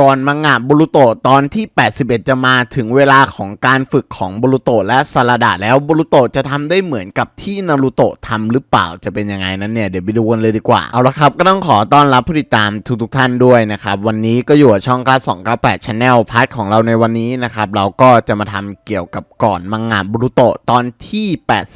ก่อนมังงะบุรุโตตอนที่ 81 จะมาถึงเวลาของการฝึกของบุรุโตและซาลาดะแล้วบุรุโตจะทำได้เหมือนกับที่นารูโตทำหรือเปล่าจะเป็นยังไงนั้นเนี่ยเดี๋ยวไปดูกันเลยดีกว่าเอาละครับก็ต้องขอต้อนรับผู้ติดตามทุกๆท่านด้วยนะครับวันนี้ก็อยู่ช่อง9298 Channel พาร์ทของเราในวันนี้นะครับเราก็จะมาทำเกี่ยวกับก่อนมังงะบุรุโตตอนที่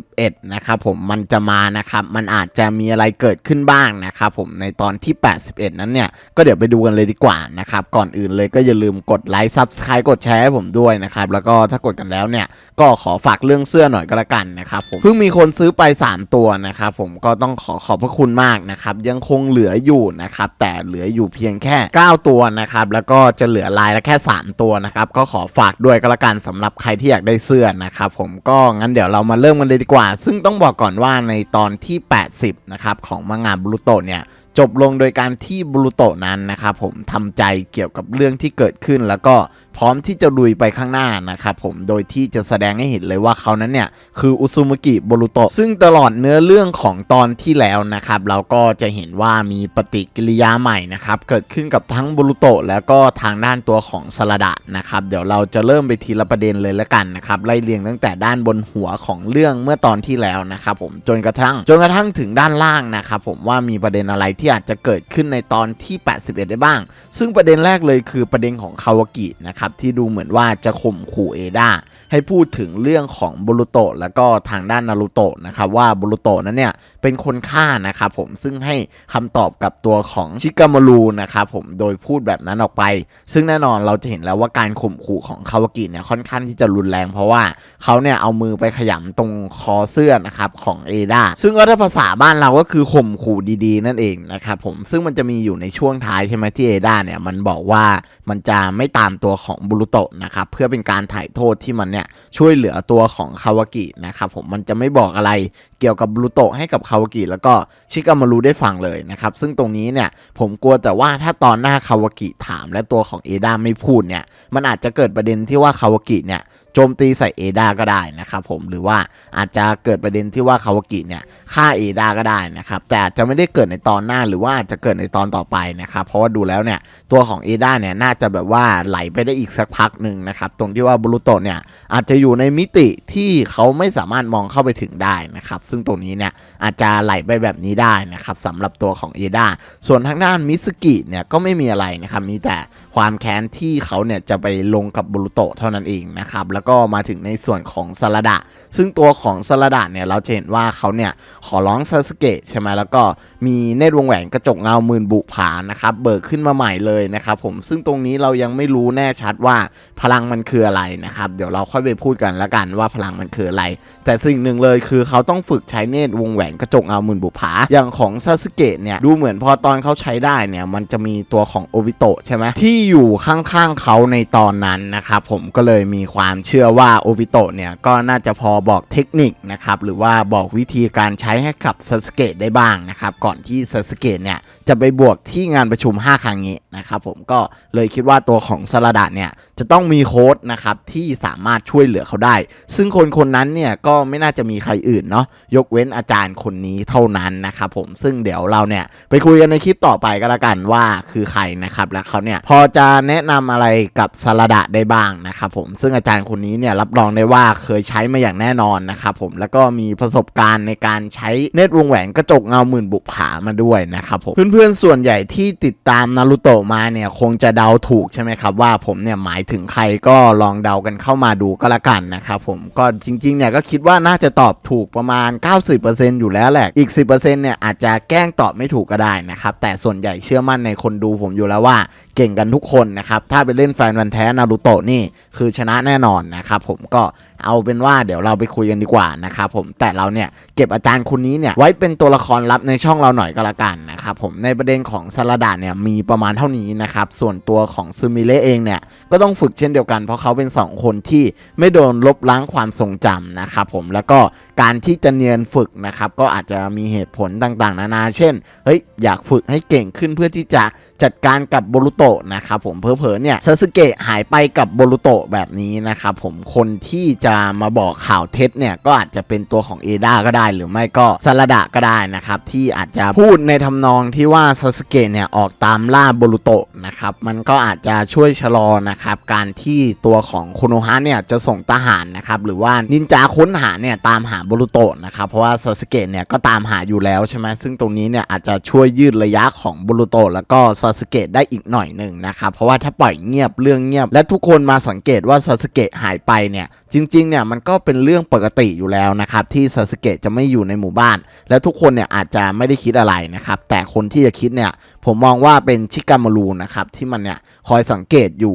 81 นะครับผมมันจะมานะครับมันอาจจะมีอะไรเกิดขึ้นบ้างนะครับผมในตอนที่ 81 นั้นเนี่ยก็เดี๋ยวไปดูกันเลยดีกว่านะครับก่อนอื่นเลยก็อย่าลืมกดไลค์ซับสไครต์กดแชร์ให้ผมด้วยนะครับ แล้วก็ถ้ากดกันแล้วเนี่ย ก็ขอฝากเรื่องเสื้อหน่อยก็แล้วกันนะครับผมเพิ่งมีคนซื้อไป 3 ตัวนะครับผมก็ต้องขอขอบพระคุณมากนะครับ ยังคงเหลืออยู่นะครับ แต่เหลืออยู่เพียงแค่ 9 ตัวนะครับ แล้วก็จะเหลือลายละแค่ 3 ตัวนะครับ ก็ขอฝากด้วยก็แล้วกันสำหรับใครที่อยากได้เสื้อนะครับผมก็งั้นเดี๋ยวเรามาเริ่มกันเลยดีกว่า ซึ่งต้องบอกก่อนว่าในตอนที่ 80นะครับของมังงะบลูโตเนี่ย จบลงโดยการที่บรูโตนั้นนะครับผมทำใจเกี่ยวกับเรื่องที่เกิดขึ้นแล้วก็พร้อมที่จะลุยไปข้างหน้านะครับผมโดยที่จะแสดงให้เห็นเลยว่าเขานั้นเนี่ยคืออุซุมกิบรูโตะซึ่งตลอดเนื้อเรื่องของตอนที่แล้วนะครับเราก็จะเห็นว่ามีปฏิกิริยาใหม่นะครับเกิดขึ้นกับทั้งบรูโตะแล้วก็ทางด้านตัวของสลดะนะครับเดี๋ยวเราจะเริ่มไปทีละประเด็นเลยละกันนะครับไล่เรียงตั้งแต่ด้านบนหัวของเรื่องเมื่อตอนที่แล้วนะครับผมจนกระทั่ง จนกระทั่งถึงด้านล่างนะครับผมว่ามีประเด็นอะไรที่อาจจะเกิดขึ้นในตอนที่ 81 ได้บ้าง ซึ่งประเด็นแรกเลยคือประเด็นของคาวากินะครับที่ดูเหมือนว่าจะข่มขู่เอดาให้พูดถึงเรื่องของบรูโตะแล้วก็ทางด้านนารูโตะนะครับว่าบรูโตะนั้นเนี่ยเป็นคนฆ่านะครับผมซึ่งให้คำตอบกับตัวของชิกามารูนะครับผมโดยพูดแบบนั้นออกไป ซึ่งแน่นอนเราจะเห็นแล้วว่าการข่มขู่ของคาวากิเนี่ยค่อนข้างที่จะรุนแรง เพราะว่าเขาเนี่ยเอามือไปขยำตรงคอเสื้อนะครับของเอดาซึ่งก็ถ้าภาษาบ้านเราก็คือข่มขู่ดีๆ นั่นเองนะครับผมซึ่งมันจะมีอยู่ในช่วงท้ายใช่ไหมที่เอดาเนี่ยมันบอกว่ามันจะไม่ตามตัวของของบุรุโตะนะครับเพื่อเป็นการถ่ายโทษที่มันเนี่ยช่วยเหลือตัวของคาวากินะครับผมมันจะไม่บอกอะไรเกี่ยวกับบรูโตะให้กับคาวากิแล้วก็ชิกามารูได้ฟังเลยนะครับซึ่งตรงนี้เนี่ยผมกลัวแต่ว่าถ้าตอนหน้าคาวากิถามและตัวของเอดาไม่พูดเนี่ยมันอาจจะเกิดประเด็นที่ว่าคาวากิเนี่ยโจมตีใส่เอดาก็ได้นะครับผมหรือว่าอาจจะเกิดประเด็นที่ว่าคาวากิเนี่ยฆ่าเอดาก็ได้นะครับแต่อาจจะไม่ได้เกิดในตอนหน้าหรือว่าอาจจะเกิดในตอนต่อไปนะครับเพราะว่าดูแล้วเนี่ยตัวของเอดาเนี่ยน่าจะแบบว่าไหลไปได้อีกสักพักหนึ่งนะครับ ตรงที่ว่าบรูโตเนี่ยอาจจะอยู่ในมิติที่เขาไม่สามารถมองเข้าไปถึงได้นะครับ ซึ่งตรงนี้เนี่ยอาจจะไหลไปแบบนี้ได้นะครับสำหรับตัวของเอดาส่วนทางด้านมิสกิเนี่ยก็ไม่มีอะไรนะครับมีแต่ความแค้นที่เขาเนี่ยจะไปลงกับบรูโตเท่านั้นเองนะครับแล้วก็มาถึงในส่วนของสลดะซึ่งตัวของสลดะเนี่ยเราจะเห็นว่าเขาเนี่ยขอร้องซาสเกะใช่ไหมแล้วก็มีเนตรวงแหวนกระจกเงาหมื่นบุผานะครับเบิกขึ้นมาใหม่เลยนะครับผมซึ่งตรงนี้เรายังไม่รู้แน่ชัดว่าพลังมันคืออะไรนะครับ เดี๋ยวเราค่อยไปพูดกันละกันว่าพลังมันคืออะไร แต่สิ่งหนึ่งเลยคือเขาต้องฝึกใช้เนตรวงแหวนกระจกเงาหมื่นบุผาอย่างของซาสเกะเนี่ยดูเหมือนพอตอนเขาใช้ได้เนี่ยมันจะมีตัวของโอวิโตะใช่ไหมที่อยู่ข้างๆเขาในตอนนั้นนะครับผมก็เลยมีความเชื่อว่าโอวิโตะเนี่ยก็น่าจะพอบอกเทคนิคนะครับหรือว่าบอกวิธีการใช้ให้กับซาสเกะได้บ้างนะครับก่อนที่ซาสเกะเนี่ยจะไปบวกที่งานประชุม 5 ครั้งนี้นะครับผมก็เลยคิดว่าตัวของสลาดะเนี่ยจะต้องมีโค้ดนะครับที่สามารถช่วยเหลือเขาได้ ซึ่งคนคนนั้นเนี่ยก็ไม่น่าจะมีใครอื่นเนาะยกเว้นอาจารย์คนนี้เท่านั้นนะครับผมซึ่งเดี๋ยวเราเนี่ยไปคุยกันในคลิปต่อไปก็แล้วกันว่าคือใครนะครับแล้วเขาเนี่ยพอจะแนะนำอะไรกับสลดะได้บ้างนะครับผมซึ่งอาจารย์คนนี้เนี่ยรับรองได้ว่าเคยใช้มาอย่างแน่นอนนะครับผมแล้วก็มีประสบการณ์ในการใช้เนตรวงแหวนกระจกเงาหมื่นบุกผามาด้วยนะครับผมเพื่อนๆส่วนใหญ่ที่ติดตามนารูโตะมาเนี่ยคงจะเดาถูกใช่ไหมครับว่าผมเนี่ยหมายถึงใครก็ลองเดากันเข้ามาดูก็แล้วกันนะครับผมก็จริงๆเนี่ยก็คิดว่าน่าจะตอบถูกประมาณ 90%อยู่แล้วแหละอีก 10%เนี่ยอาจจะแกล้งตอบไม่ถูกก็ได้นะครับแต่ส่วนใหญ่เชื่อมั่นในคนดูผมอยู่แล้วว่าเก่งกันทุกคนนะครับถ้าไปเล่นแฟนวันแท้นารูโตะนี่คือชนะแน่นอนนะครับผมก็เอาเป็นว่าเดี๋ยวเราไปคุยกันดีกว่านะครับผมแต่เราเนี่ยเก็บอาจารย์คนนี้เนี่ยไว้เป็นตัวละครลับในช่องเราหน่อยก็แล้วกันนะครับผมในประเด็นของสลาดาเนี่ยมีประมาณเท่านี้นะครับส่วนตัวของซูมิเละเองเนี่ยก็ต้องฝึกเช่นเดียวกัน เพราะเขาเป็น 2 คนที่ไม่โดนลบล้างความทรงจำนะครับผมแล้วก็การที่จะเนียนฝึกนะครับก็อาจจะมีเหตุผลต่างๆ นานา เช่นเฮ้ยอยากฝึกให้เก่งขึ้นเพื่อที่จะจัดการกับโบรุโตะนะครับผมเพอเพอๆเนี่ยซาสึเกะหายไปกับโบรุโตะแบบนี้นะครับผมคนที่จะมาบอกข่าวเท็จเนี่ยก็อาจจะเป็นตัวของเอดาก็ได้ หรือไม่ก็ซาลดะก็ได้นะครับที่อาจจะพูดในทำนองที่ว่าซาสึเกะเนี่ยออกตามล่าโบรุโตะนะครับมันก็อาจจะช่วยชะลอนะครับการที่ตัวของโคโนฮะเนี่ยจะส่งทหารนะครับหรือว่านินจาค้นหาเนี่ยตามหาโบรุโตะนะครับเพราะว่าซาสึเกะเนี่ยก็ตามหาอยู่แล้วใช่ไหมซึ่งตรงนี้เนี่ยอาจจะช่วยยืดระยะของโบรุโตะแล้วก็ซาสึเกะได้อีกหน่อยหนึ่งนะครับเพราะว่าถ้าปล่อยเงียบเรื่องเงียบ และทุกคนมาสังเกตว่าซาสึเกะหายไปเนี่ยจริงๆเนี่ยมันก็เป็นเรื่องปกติอยู่แล้วนะครับที่ซาสึเกะจะไม่อยู่ในหมู่บ้าน และทุกคนเนี่ยอาจจะไม่ได้คิดอะไรนะครับแต่คนที่จะคิดเนี่ยผมมองว่าเป็นชิกามารูนะครับที่มันเนี่ยคอยสังเกตอยู่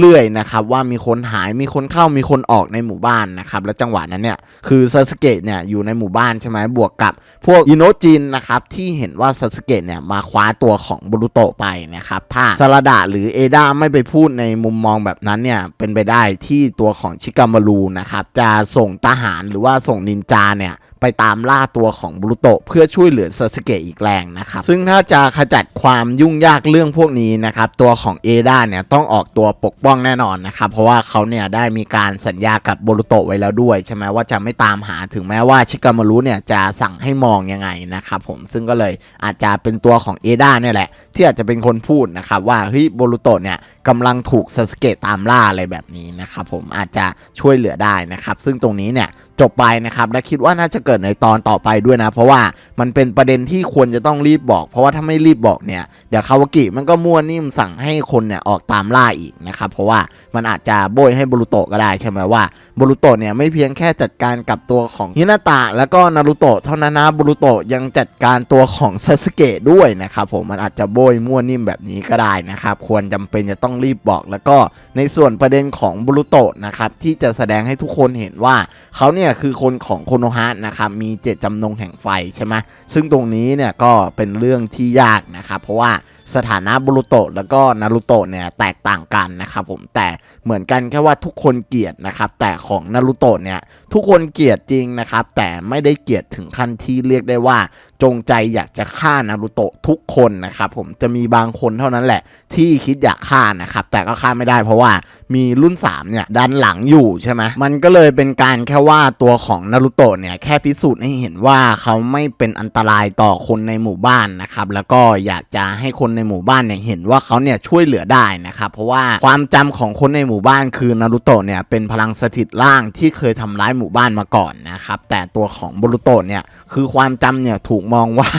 เรื่อยๆนะครับว่ามีคนหายมีคนเข้ามีคนออกในหมู่บ้านนะครับและจังหวะนั้นเนี่ยคือซาสเกะเนี่ยอยู่ในหมู่บ้านใช่ไหมบวกกับ พวกอิโนจินนะครับที่เห็นว่าซาสเกะเนี่ยมาคว้าตัวของบรูโตะไปนะครับถ้าซาลาดะหรือเอดาไม่ไปพูดในมุมมองแบบนั้นเนี่ยเป็นไปได้ที่ตัวของชิกามารูนะครับจะส่งทหารหรือว่าส่งนินจาเนี่ยไปตามล่าตัวของบรูโตเพื่อช่วยเหลือซาสึเกะอีกแรงนะครับซึ่งถ้าจะขจัดความยุ่งยากเรื่องพวกนี้นะครับตัวของเอดาเนี่ยต้องออกตัวปกป้องแน่นอนนะครับเพราะว่าเขาเนี่ยได้มีการสัญญากับบรูโตไว้แล้วด้วยใช่ไหมว่าจะไม่ตามหาถึงแม้ว่าชิกามารุเนี่ยจะสั่งให้มองยังไงนะครับผมซึ่งก็เลยอาจจะเป็นตัวของเอดาเนี่ยแหละ ที่อาจจะเป็นคนพูดนะครับว่าเฮ้ยบรูโตเนี่ยกำลังถูกซาสึเกะตามล่าอะไรแบบนี้นะครับผมอาจจะช่วยเหลือได้นะครับซึ่งตรงนี้เนี่ยจบไปนะครับและคิดว่าน่าจะเกิดในตอนต่อไปด้วยนะ เพราะว่ามันเป็นประเด็นที่ควรจะต้องรีบบอก เพราะว่าถ้าไม่รีบบอกเนี่ยเดี๋ยวคาวากิมันก็มั่วนิ่มสั่งให้คนเนี่ยออกตามล่าอีกนะครับเพราะว่ามันอาจจะโบยให้บรูโตะก็ได้ใช่ไหมว่าบรูโตะเนี่ยไม่เพียงแค่จัดการกับตัวของฮินาตะแล้วก็นารูโตะเท่านั้นนะบรูโตะยังจัดการตัวของซาสึเกะด้วยนะครับผมมันอาจจะโบยมั่วนิ่มแบบนี้ก็ได้นะครับควรจำเป็นจะต้องรีบบอก แล้วก็ในส่วนประเด็นของบรูโตะนะครับที่จะแสดงให้ทุกคนเห็นว่าเขาเนี่ยคือคนของโคโนฮะนะครับมีเจตจำนงแห่งไฟใช่ไหมซึ่งตรงนี้เนี่ยก็เป็นเรื่องที่ยากนะครับเพราะว่าสถานะบุรูโตะแล้วก็นารูโตะเนี่ยแตกต่างกันนะครับผมแต่เหมือนกันแค่ว่าทุกคนเกลียดนะครับแต่ของนารูโตะเนี่ยทุกคนเกลียดจริงนะครับแต่ไม่ได้เกลียดถึงขั้นที่เรียกได้ว่า จงใจอยากจะฆ่านารูโตะทุกคนนะครับผมจะมีบางคนเท่านั้นแหละ ที่คิดอยากฆ่านะครับแต่ก็ฆ่าไม่ได้เพราะว่ามีรุ่น3เนี่ยดันหลังอยู่ใช่ไหมมันก็เลยเป็นการแค่ว่าตัวของนารูโตะเนี่ยแค่พิสูจน์ให้เห็นว่าเขาไม่เป็นอันตรายต่อคนในหมู่บ้านนะครับ แล้วก็อยากจะให้คนในหมู่บ้านเนี่ยเห็นว่าเขาเนี่ยช่วยเหลือได้นะครับ เพราะว่าความจำของคนในหมู่บ้านคือนารูโตะเนี่ยเป็นพลังสถิตร่างที่เคยทำร้ายหมู่บ้านมาก่อนนะครับ แต่ตัวของบรูโตะเนี่ยคือความจำเนี่ยถูกมองว่า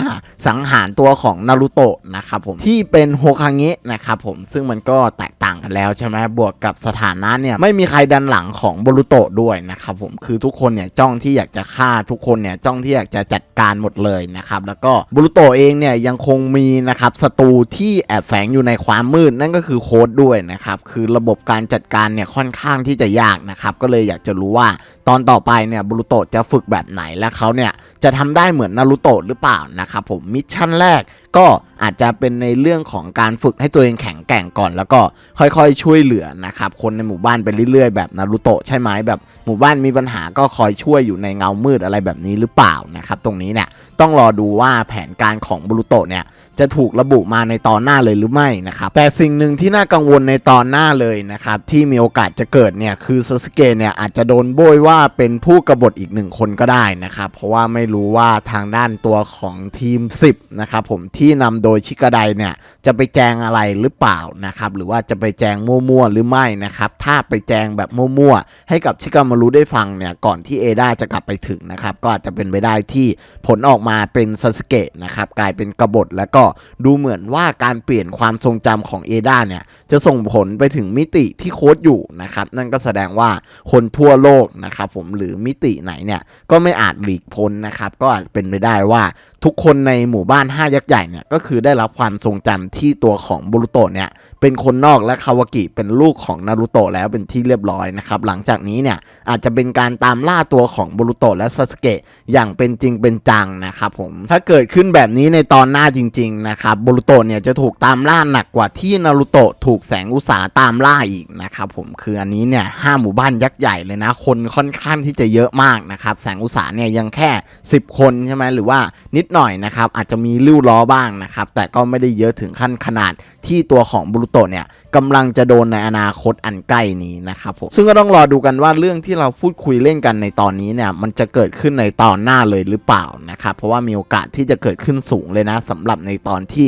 สังหารตัวของนารูโตะนะครับผมที่เป็นโฮคางะนะครับผมซึ่งมันก็แตกต่างกันแล้วใช่ไหมบวกกับสถานะเนี่ยไม่มีใครดันหลังของบรูโตะด้วยนะครับผมคือทุกคนเนี่ยจ้องที่อยากจะฆ่าทุกคนเนี่ยจ้องที่อยากจะจัดการหมดเลยนะครับแล้วก็บุรุโตเองเนี่ยยังคงมีนะครับศัตรูที่แอบแฝงอยู่ในความมืดนั่นก็คือโค้ดด้วยนะครับคือระบบการจัดการเนี่ยค่อนข้างที่จะยากนะครับก็เลยอยากจะรู้ว่าตอนต่อไปเนี่ยบุรุโตจะฝึกแบบไหนและเขาเนี่ยจะทำได้เหมือนนารุโตหรือเปล่านะครับผมมิชชั่นแรกก็ อาจจะเป็นในเรื่องของการฝึกให้ตัวเองแข็งแกร่งก่อน แล้วก็ค่อยๆ ช่วยเหลือนะครับคนในหมู่บ้านไปเรื่อยๆ แบบนารูโตะใช่ไหมแบบหมู่บ้านมีปัญหาก็คอยช่วยอยู่ในเงามืดอะไรแบบนี้หรือเปล่านะครับตรงนี้เนี่ยต้องรอดูว่าแผนการของบรูโตะเนี่ยจะถูกระบุมาในตอนหน้าเลยหรือไม่นะครับแต่สิ่งหนึ่งที่น่ากังวลในตอนหน้าเลยนะครับที่มีโอกาสจะเกิดเนี่ยคือซาสเกะเนี่ยอาจจะโดนโบยว่าเป็นผู้กบฏอีกหนึ่งคนก็ได้นะครับเพราะว่าไม่รู้ว่าทางด้านตัวของทีม 10นะครับผมที่นำโดยชิกาไดเนี่ยจะไปแจงอะไรหรือเปล่านะครับหรือว่าจะไปแจงมั่วๆหรือไม่นะครับถ้าไปแจงแบบมั่วๆให้กับชิกามารุได้ฟังเนี่ยก่อนที่เอดาจะกลับไปถึงนะครับก็อาจจะเป็นไปได้ที่ผลออกมาเป็นซาสึเกะนะครับกลายเป็นกบฏแล้วก็ดูเหมือนว่าการเปลี่ยนความทรงจำของเอดาเนี่ยจะส่งผลไปถึงมิติที่โค้ดอยู่นะครับนั่นก็แสดงว่าคนทั่วโลกนะครับผมหรือมิติไหนเนี่ยก็ไม่อาจหลีกพ้นนะครับก็อาจเป็นไปได้ว่าทุกคนในหมู่บ้าน5ยักษ์ใหญ่เนี่ยก็คือได้รับความทรงจำที่ตัวของบรูโตะเนี่ยเป็นคนนอกและคาวากิเป็นลูกของนารูโตะแล้วเป็นที่เรียบร้อยนะครับหลังจากนี้เนี่ยอาจจะเป็นการตามล่าตัวของบรูโตะและซาสเกะอย่างเป็นจริงเป็นจังนะครับผมถ้าเกิดขึ้นแบบนี้ในตอนหน้าจริงๆนะครับโบรุโตะเนี่ยจะถูกตามล่าหนักกว่าที่นารูโตะถูกแสงอุตสาตามล่าอีกนะครับผมคืออันนี้เนี่ยห้าหมู่บ้านยักษ์ใหญ่เลยนะคนค่อนข้างที่จะเยอะมากนะครับแสงอุตสาเนี่ยยังแค่ 10 คนใช่ไหมหรือว่านิดหน่อยนะครับอาจจะมีริ้วล้อบ้างนะครับแต่ก็ไม่ได้เยอะถึงขั้นขนาดที่ตัวของบรูโตเนี่ย กำลังจะโดนในอนาคตอันใกล้นี้นะครับผมซึ่งก็ต้องรอดูกันว่าเรื่องที่เราพูดคุยเล่นกันในตอนนี้เนี่ยมันจะเกิดขึ้นในตอนหน้าเลยหรือเปล่านะครับเพราะว่ามีโอกาสที่จะเกิดขึ้นสูงเลยนะสำหรับในตอนที่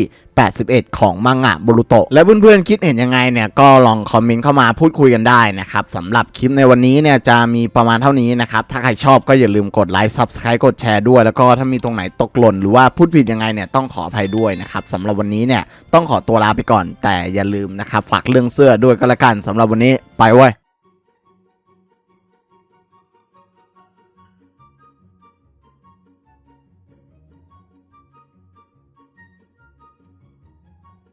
81 ของมังงะบรูโตะและเพื่อนๆคิดเห็นยังไงเนี่ยก็ลองคอมเมนต์เข้ามาพูดคุยกันได้นะครับสำหรับคลิปในวันนี้เนี่ยจะมีประมาณเท่านี้นะครับถ้าใครชอบก็อย่าลืมกดไลค์ Subscribe กดแชร์ด้วย แล้วก็ถ้ามีตรงไหนตกหล่นหรือว่าพูดผิดยังไงเนี่ยต้องขออภัยด้วยนะครับสำหรับวันนี้เนี่ยต้องขอตัวลาไปก่อน แต่อย่าลืมนะครับฝาักเรื่องเสื้อด้วยก็แล้วกันสำหรับวันนี้ไปเว้ย